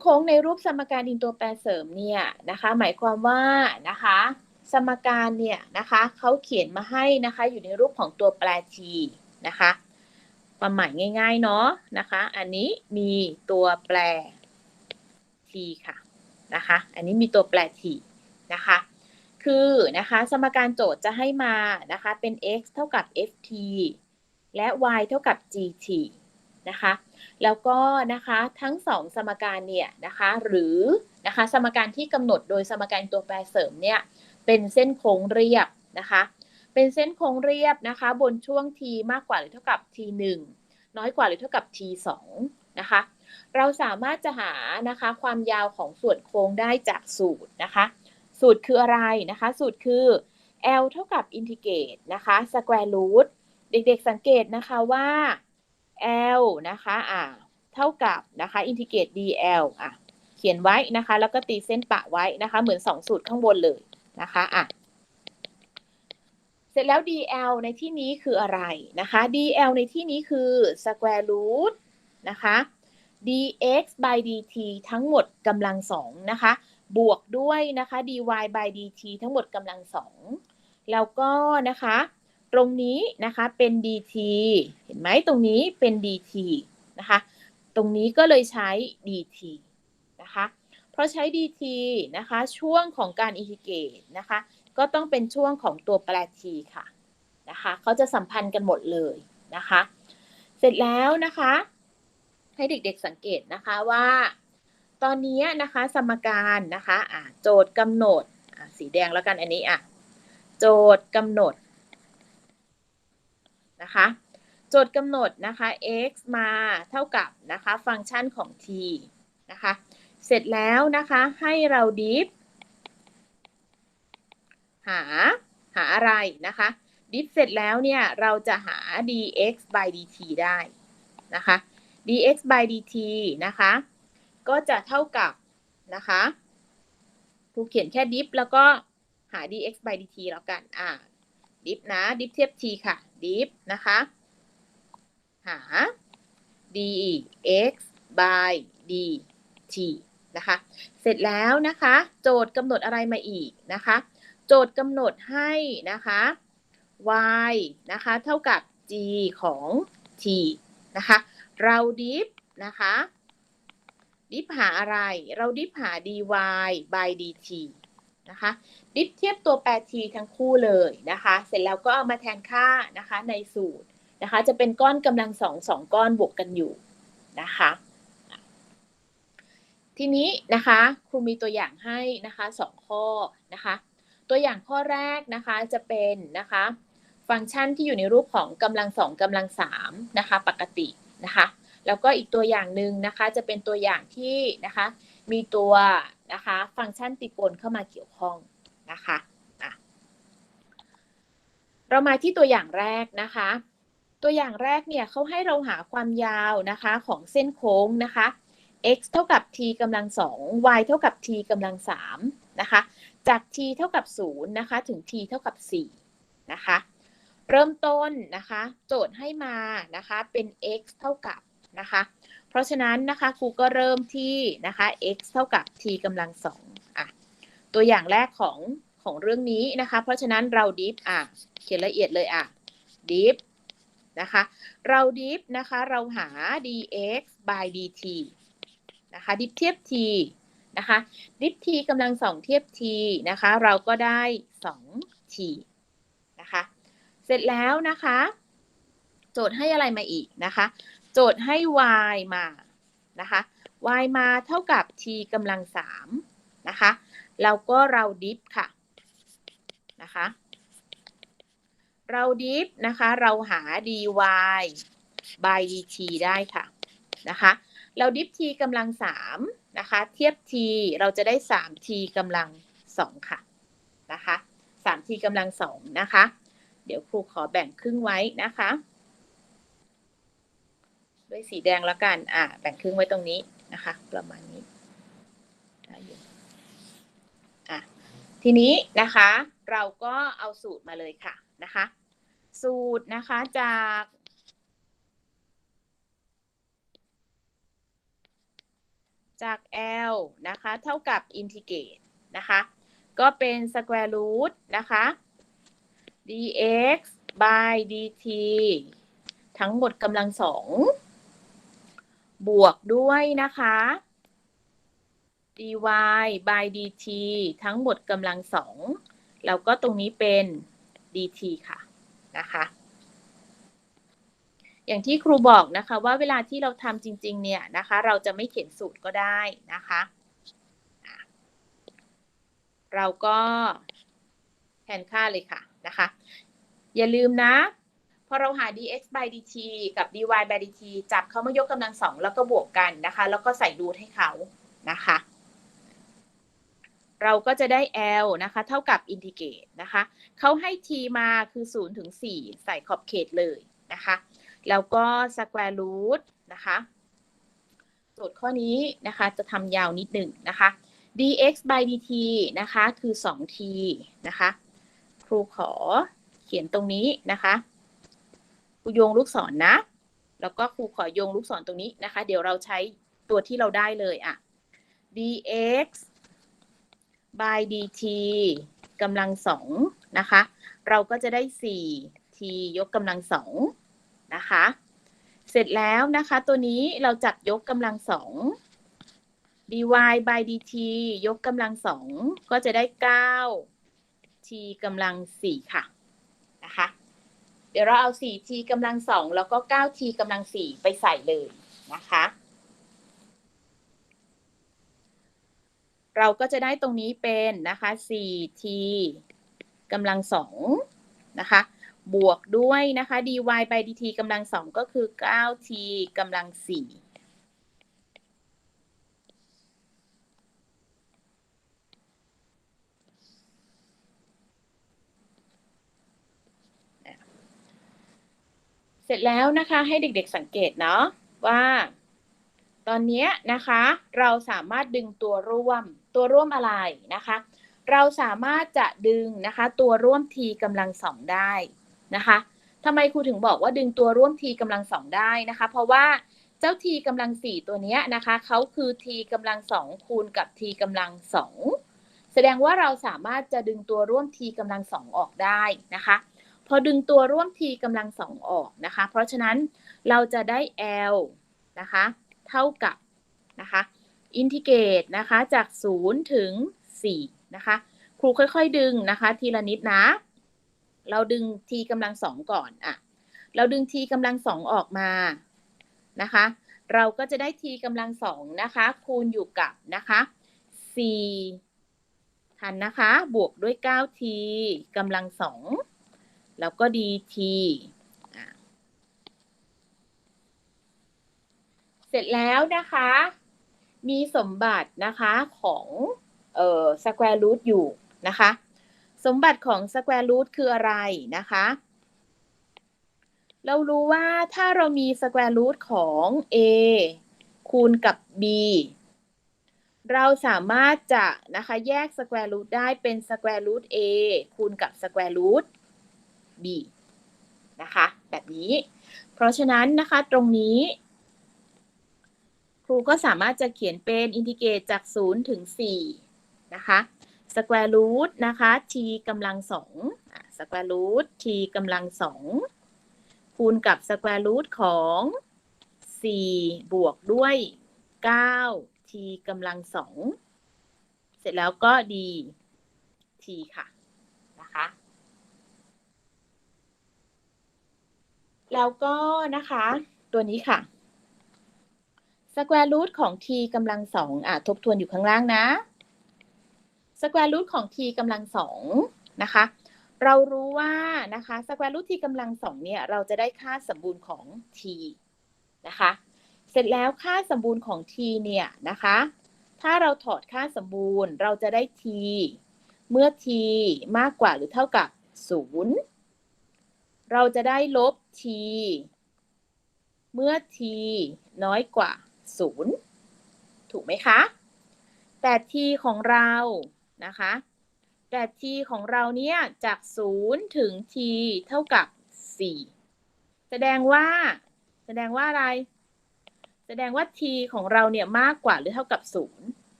โค้งในรูปสมการอินตัวแปรเสริมเนี่ยนะคะ หมายความว่านะคะ สมการเนี่ยนะคะเขาเขียนมาให้นะคะอยู่ในรูปของตัวแปร t นะคะความหมายง่าย ๆ เนาะนะคะ อันนี้มีตัวแปร t ค่ะนะคะ อันนี้มีตัวแปร t นะคะ คือนะคะสมการโจทย์จะให้มานะคะเป็น x เท่ากับ ft และ y เท่ากับ gt นะคะ แล้วก็นะคะทั้งสองสมการเนี่ยนะคะหรือนะคะสมการที่กำหนดโดยสมการตัวแปรเสริมเนี่ยเป็นเส้นโค้งเรียบนะคะ เป็นเส้นโค้งเรียบนะคะ บนช่วง t มากกว่าหรือเท่ากับ t 1น้อยกว่าหรือเท่ากับ t 2นะคะ เราสามารถจะหานะคะความยาวของส่วนโค้งได้จากสูตรนะคะ สูตรคืออะไรนะคะ สูตรคือ l เท่ากับอินทิเกรตนะคะ square root เด็กๆสังเกตนะคะว่า l นะคะอ่าเท่ากับนะคะอินทิเกรต dl อะเขียนไว้นะคะ แล้วก็ตีเส้นปะไว้นะคะ เหมือน 2 สูตรข้างบนเลยนะคะอะเสร็จแล้ว dl ในที่นี้คืออะไรนะคะ dl ในที่นี้คือ square root นะคะ dx by dt ทั้งหมดกำลังสองนะคะ บวกด้วยนะคะ dy by dt ทั้งหมดกำลังสองแล้วก็นะคะ ตรงนี้นะคะเป็น dt เห็นไหมตรงนี้เป็น dt นะคะ ตรงนี้ก็เลยใช้ dt นะคะ เพราะใช้ dt นะคะ ช่วงของการอินทิเกตนะคะ ก็ต้องเป็นช่วงของตัวแปร t ค่ะนะคะเขาจะสัมพันธ์กันหมดเลยนะคะ เสร็จแล้วนะคะ ให้เด็กๆสังเกตนะคะว่า ตอนนี้นะคะสมการนะคะะโจทย์กำหนดสีแดงแล้วกันอันนี้อะโจทย์กำหนด นะคะโจทย์กำหนดนะคะ x มาเท่ากับนะคะฟังก์ชันของ t นะคะเสร็จแล้วนะคะให้เราดิฟหาหาอะไรนะคะดิฟเสร็จแล้วเนี่ยเราจะหา dx by dt ได้นะคะ dx by dt นะคะก็จะเท่ากับนะคะครูเขียนแค่ดิฟแล้วก็หา dx by dt แล้วกันอ่าดิฟนะดิฟเทียบ t ค่ะ ดิฟนะคะ หา dx by dt นะคะ เสร็จแล้วนะคะ โจทย์กำหนดอะไรมาอีกนะคะ โจทย์กำหนดให้นะคะ y นะคะ เท่ากับ g ของ t นะคะ เราดิฟนะคะ ดิฟหาอะไร เราดิฟหา dy by dt นะคะดิฟเทียบตัวแปร t ทั้งคู่เลยนะคะ เสร็จแล้วก็เอามาแทนค่านะคะในสูตรนะคะ จะเป็นก้อนกำลังสองสองก้อนบวกกันอยู่นะคะทีนี้นะคะครูมีตัวอย่างให้นะคะสองข้อนะคะตัวอย่างข้อแรกนะคะจะเป็นนะคะฟังก์ชันที่อยู่ในรูปของกำลังสองกำลังสามนะคะปกตินะคะแล้วก็อีกตัวอย่างหนึ่งนะคะจะเป็นตัวอย่างที่นะคะมีตัว นะคะ ฟังก์ชันติโกนเข้ามาเกี่ยวข้องนะคะเรามาที่ตัวอย่างแรกนะคะ ตัวอย่างแรกเนี่ยเขาให้เราหาความยาวนะคะของเส้นโค้งนะคะ x เท่ากับ t กำลังสอง y เท่ากับ t กำลังสามนะคะ จาก t เท่ากับ0นะคะ ถึง t เท่ากับ4นะคะ เริ่มต้นนะคะ โจทย์ให้มานะคะ เป็น x เท่ากับนะคะ เพราะฉะนั้นนะคะครูก็เริ่มที่นะคะ x เท่ากับ t กำลังสองอะตัวอย่างแรกของของเรื่องนี้นะคะ เพราะฉะนั้นเราดิฟอะเขียนละเอียดเลยอะดิฟนะคะ เราดิฟนะคะ เราหา dx by dt นะคะ ดิฟเทียบ t นะคะ ดิฟ t กำลังสองเทียบ t นะคะ เราก็ได้ 2t นะคะ เสร็จแล้วนะคะ โจทย์ให้อะไรมาอีกนะคะ โจทย์ให้ y มานะคะ y มาเท่ากับ t กำลังสามนะคะแล้วก็เราดิฟค่ะนะคะเราดิฟนะคะเราหา dy by dt ได้ค่ะนะคะเราดิฟ t กำลังสามนะคะเทียบ t เราจะได้ 3t กำลังสองค่ะนะคะ 3t กำลังสองนะคะ เดี๋ยวครูขอแบ่งครึ่งไว้นะคะ ด้วยสีแดงแล้วกัน อ่าแบ่งครึ่งไว้ตรงนี้นะคะ ประมาณนี้อะทีนี้นะคะ เราก็เอาสูตรมาเลยค่ะนะคะ สูตรนะคะจากจาก L นะคะ เท่ากับ integrate นะคะ ก็เป็น square root นะคะ dx by dt ทั้งหมดกำลังสอง บวกด้วยนะคะ dy by dt ทั้งหมดกำลังสองแล้วก็ตรงนี้เป็น dt ค่ะนะคะ อย่างที่ครูบอกนะคะว่าเวลาที่เราทำจริง ๆ เนี่ยนะคะ เราจะไม่เขียนสูตรก็ได้นะคะ เราก็แทนค่าเลยค่ะนะคะ อย่าลืมนะ พอเราหา dx by dt กับ dy by dt จับเขามายกกำลังสองแล้วก็บวกกันนะคะ แล้วก็ใส่รูทให้เขานะคะ เราก็จะได้ L นะคะ เท่ากับอินทิเกรตนะคะ เขาให้ t มาคือ 0 ถึง 4 ใส่ขอบเขตเลยนะคะ แล้วก็ square root นะคะโจทย์ข้อนี้นะคะ จะทำยาวนิดหนึ่งนะคะ dx by dt นะคะ คือ 2t นะคะ ครูขอเขียนตรงนี้นะคะ ครูโยงลูกศรนนะ แล้วก็ครูขอโยงลูกศรตรงนี้นะคะ เดี๋ยวเราใช้ตัวที่เราได้เลยอะ dx by dt กำลังสองนะคะ เราก็จะได้ 4t ยกกำลังสองนะคะ เสร็จแล้วนะคะ ตัวนี้เราจับยกกำลังสอง dy by dt ยกกำลังสองก็จะได้ 9 t กำลังสี่ค่ะ ดี๋ยวเราเอา 4t กำลังสองแล้วก็ 9t กำลังสี่ไปใส่เลยนะคะ เราก็จะได้ตรงนี้เป็นนะคะ 4t กำลังสองนะคะ บวกด้วยนะคะ dy by dt กำลังสองก็คือ 9t กำลังสี่ สร็จแล้วนะคะให้เด็กๆสังเกตเนาะว่า ตอนนี้นะคะ เราสามารถดึงตัวร่วมตัวร่วมอะไรนะคะ เราสามารถจะดึงนะคะตัวร่วม t กำลังสองได้นะคะทำไมครูถึงบอกว่าดึงตัวร่วม t กำลังสองได้นะคะ เพราะว่าเจ้า t กำลังสี่ตัวนี้นะคะเขาคือ t กำลังสองคูณกับ t กำลังสองแสดงว่าเราสามารถจะดึงตัวร่วม t กำลังสองออกได้นะคะ พอดึงตัวร่วม t กำลังสองออกนะคะ เพราะฉะนั้นเราจะได้ l นะคะ เท่ากับนะคะอินทิเกรตนะคะจาก 0 ถึง 4 นะคะ ครูค่อยๆดึงนะคะ ทีละนิดนะ เราดึง t กำลังสองก่อนอะเราดึง t กำลังสองออกมานะคะ เราก็จะได้ t กำลังสองนะคะ คูณอยู่กับนะคะ4ทันนะคะ บวกด้วย 9t กำลังสอง แล้วก็ dt อะเสร็จแล้วนะคะ มีสมบัตินะคะของเอ่อ square root อยู่นะคะ สมบัติของ square root คืออะไรนะคะ เรารู้ว่าถ้าเรามี square root ของ a คูณกับ b เราสามารถจะนะคะแยก square root ได้เป็น square root a คูณกับ square root b นะคะ แบบนี้ เพราะฉะนั้นนะคะตรงนี้ ครูก็สามารถจะเขียนเป็นอินทิเกรตจาก 0 ถึง 4 นะคะ square root นะคะ t กำลังสอง square root t กำลังสองคูณกับ square root ของ 4 บวกด้วย9 t กำลังสองเสร็จแล้วก็ d t ค่ะ แล้วก็นะคะ ตัวนี้ค่ะ square root ของ t กำลังสองอะทบทวนอยู่ข้างล่างนะ square root ของ t กำลังสองนะคะ เรารู้ว่านะคะ square root t กำลังสองเนี่ย เราจะได้ค่าสมบูรณ์ของ t นะคะ เสร็จแล้วค่าสมบูรณ์ของ t เนี่ยนะคะ ถ้าเราถอดค่าสมบูรณ์ เราจะได้ t เมื่อ t มากกว่าหรือเท่ากับ 0 เราจะได้ลบ t เมื่อ t น้อยกว่า 0 ถูกไหมคะ แต่ t ของเรานะคะ แต่ t ของเราเนี่ย จาก 0 ถึง t เท่ากับ 4 แสดงว่า แสดงว่าอะไร แสดงว่า t ของเราเนี่ยมากกว่าหรือเท่ากับศูนย์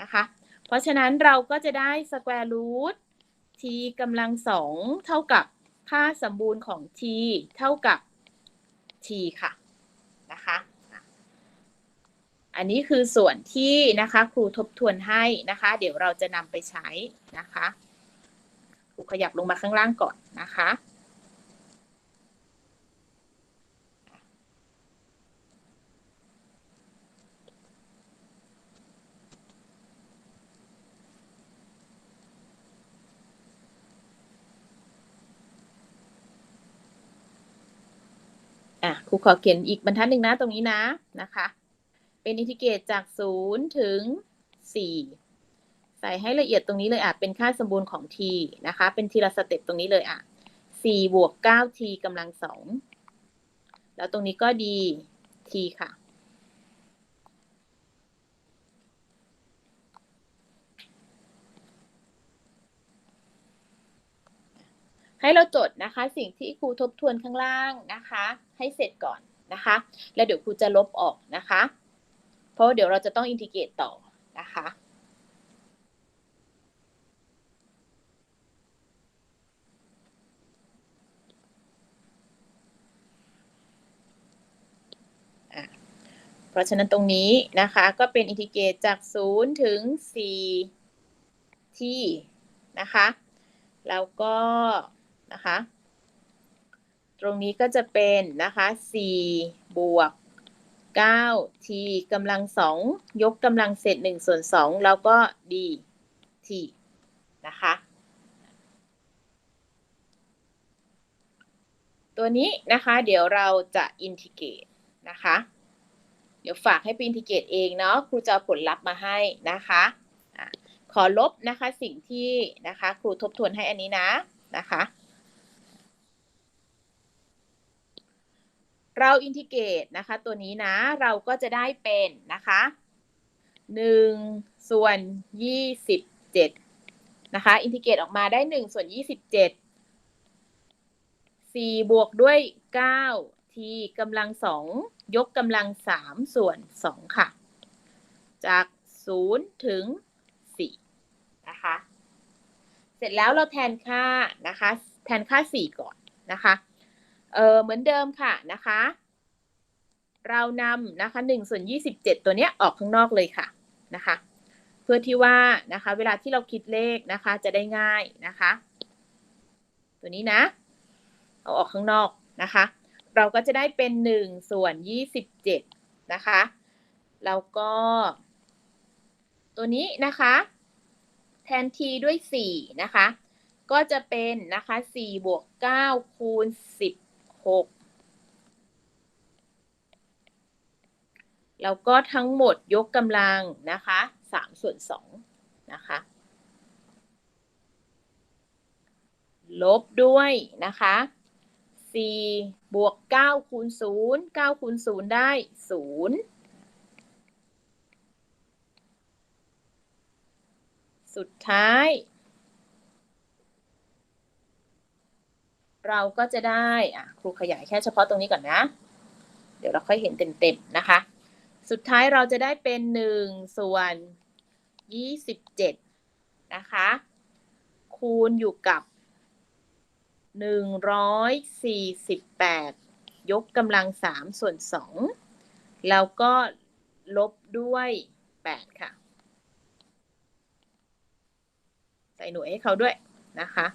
นะคะ เพราะฉะนั้นเราก็จะได้ square root t กำลังสองเท่ากับ ค่าสมบูรณ์ของ t เท่ากับ t ค่ะนะคะอันนี้คือส่วนที่นะคะครูทบทวนให้นะคะ เดี๋ยวเราจะนำไปใช้นะคะครูขยับลงมาข้างล่างก่อนนะคะ อะครูขอเขียนอีกบรรทัดหนึ่งนะตรงนี้นะนะคะ เป็นอินทิเกรตจากศูนย์ถึงสี่ใส่ให้ละเอียดตรงนี้เลยอะ เป็นค่าสมบูรณ์ของ t นะคะ เป็นทีละสเต็ปตรงนี้เลยอะสี่บวกเก้า t กำลังสองแล้วตรงนี้ก็ดี t ค่ะ ให้เราจดนะคะ สิ่งที่ครูทบทวนข้างล่างนะคะ ให้เสร็จก่อนนะคะ แล้วเดี๋ยวครูจะลบออกนะคะ เพราะว่าเดี๋ยวเราจะต้องอินทิเกรตต่อนะคะเพราะฉะนั้นตรงนี้นะคะก็เป็นอินทิเกรตจาก 0 ถึง 4 ที่นะคะ แล้วก็นะคะ ตรงนี้ก็จะเป็นนะคะ4บวก 9 t กำลัง 2 ยกกำลังเศษ1ส่วน 2 แล้วก็ d t นะคะ ตัวนี้นะคะเดี๋ยวเราจะอินทิเกรตนะคะ เดี๋ยวฝากให้ไปอินทิเกรตเองเนาะครูจะผลลัพธ์มาให้นะคะขอลบนะคะสิ่งที่นะคะครูทบทวนให้อันนี้นะนะคะ เราอินทิเกรตนะคะตัวนี้นะเราก็จะได้เป็นนะคะ1ส่วน27นะคะอินทิเกรตออกมาได้1ส่วน27 4 บวกด้วย9 t กำลัง 2 ยกกำลัง 3 ส่วน 2 ค่ะ จาก 0 ถึง 4 นะคะ เสร็จแล้วเราแทนค่านะคะ แทนค่า 4 ก่อนนะคะ เออเหมือนเดิมค่ะนะคะ เรานำนะคะ1ส่วน27 ตัวเนี้ยออกข้างนอกเลยค่ะนะคะ เพื่อที่ว่านะคะ เวลาที่เราคิดเลขนะคะ จะได้ง่ายนะคะ ตัวนี้นะ เอาออกข้างนอกนะคะ เราก็จะได้เป็น1ส่วน27นะคะแล้วก็ ตัวนี้นะคะแทน t ด้วย4นะคะ ก็จะเป็นนะคะ4บวก9คูณ 16แล้วก็ทั้งหมดยกกำลังนะคะ3ส่วน2นะคะ ลบด้วยนะคะ4บวก9คูณ0 9คูณ0ได้0สุดท้าย เราก็จะได้อะครูขยายแค่เฉพาะตรงนี้ก่อนนะ เดี๋ยวเราค่อยเห็นเต็มๆนะคะ สุดท้ายเราจะได้เป็น1ส่วน27นะคะ คูณอยู่กับ148ยสี่สิบแปดยกกำลัง3ส่วน2แล้วก็ลบด้วย8ค่ะ ใส่หน่วยให้เขาด้วยนะคะ